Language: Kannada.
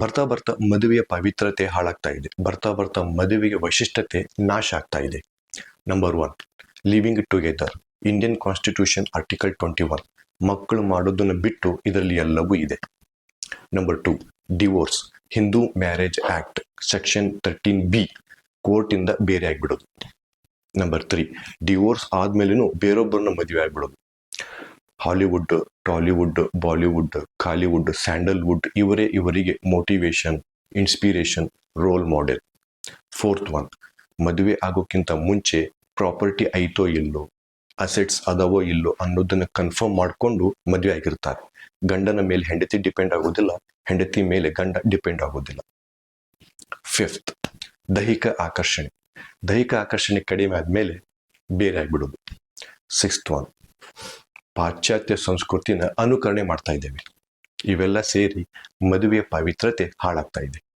ಬರ್ತಾ ಬರ್ತಾ ಮದುವೆಯ ಪವಿತ್ರತೆ ಹಾಳಾಗ್ತಾ ಇದೆ. ಬರ್ತಾ ಬರ್ತಾ ಮದುವೆಯ ವೈಶಿಷ್ಟ್ಯತೆ ನಾಶ ಆಗ್ತಾ ಇದೆ. Number one living together Indian constitution article twenty one ಮಕ್ಕಳು ಮಾಡೋದನ್ನು ಬಿಟ್ಟು ಇದರಲ್ಲಿ ಎಲ್ಲವೂ ಇದೆ. Number two divorce Hindu marriage act section thirteen B ಕೋರ್ಟಿಂದ ಬೇರೆ ಆಗಿಬಿಡೋದು. ನಂಬರ್ ತ್ರೀ ಡಿವೋರ್ಸ್ ಆದ್ಮೇಲೆನೂ ಬೇರೊಬ್ಬರನ್ನ ಮದುವೆ ಆಗ್ಬಿಡೋದು. Hollywood, Tollywood, Bollywood, Kollywood, Sandalwood ಇವರೇ ಇವರಿಗೆ motivation inspiration role model fourth one ಮದುವೆ ಆಗೋಕ್ಕಿಂತ ಮುಂಚೆ ಪ್ರಾಪರ್ಟಿ ಐತೋ ಇಲ್ಲೋ ಅಸೆಟ್ಸ್ ಅದವೋ ಇಲ್ಲೋ ಅನ್ನೋದನ್ನ ಕನ್ಫರ್ಮ್ ಮಾಡಿಕೊಂಡು ಮದುವೆ ಆಗಿರ್ತಾರೆ. ಗಂಡನ ಮೇಲೆ ಹೆಂಡತಿ ಡಿಪೆಂಡ್ ಆಗೋದಿಲ್ಲ, ಹೆಂಡತಿ ಮೇಲೆ ಗಂಡ ಡಿಪೆಂಡ್ ಆಗೋದಿಲ್ಲ. ಫಿಫ್ತ್ ದೈಹಿಕ ಆಕರ್ಷಣೆ. ದೈಹಿಕ ಆಕರ್ಷಣೆ ಕಡಿಮೆ ಆದಮೇಲೆ ಬೇರೆ ಆಗಿಬಿಡೋದು. ಸಿಕ್ಸ್ತ್ ಒನ್ ಪಾಶ್ಚಾತ್ಯ ಸಂಸ್ಕೃತಿನ ಅನುಕರಣೆ ಮಾಡ್ತಾ ಇದ್ದೇವೆ. ಇವೆಲ್ಲ ಸೇರಿ ಮದುವೆಯ ಪವಿತ್ರತೆ ಹಾಳಾಗ್ತಾ ಇದೆ.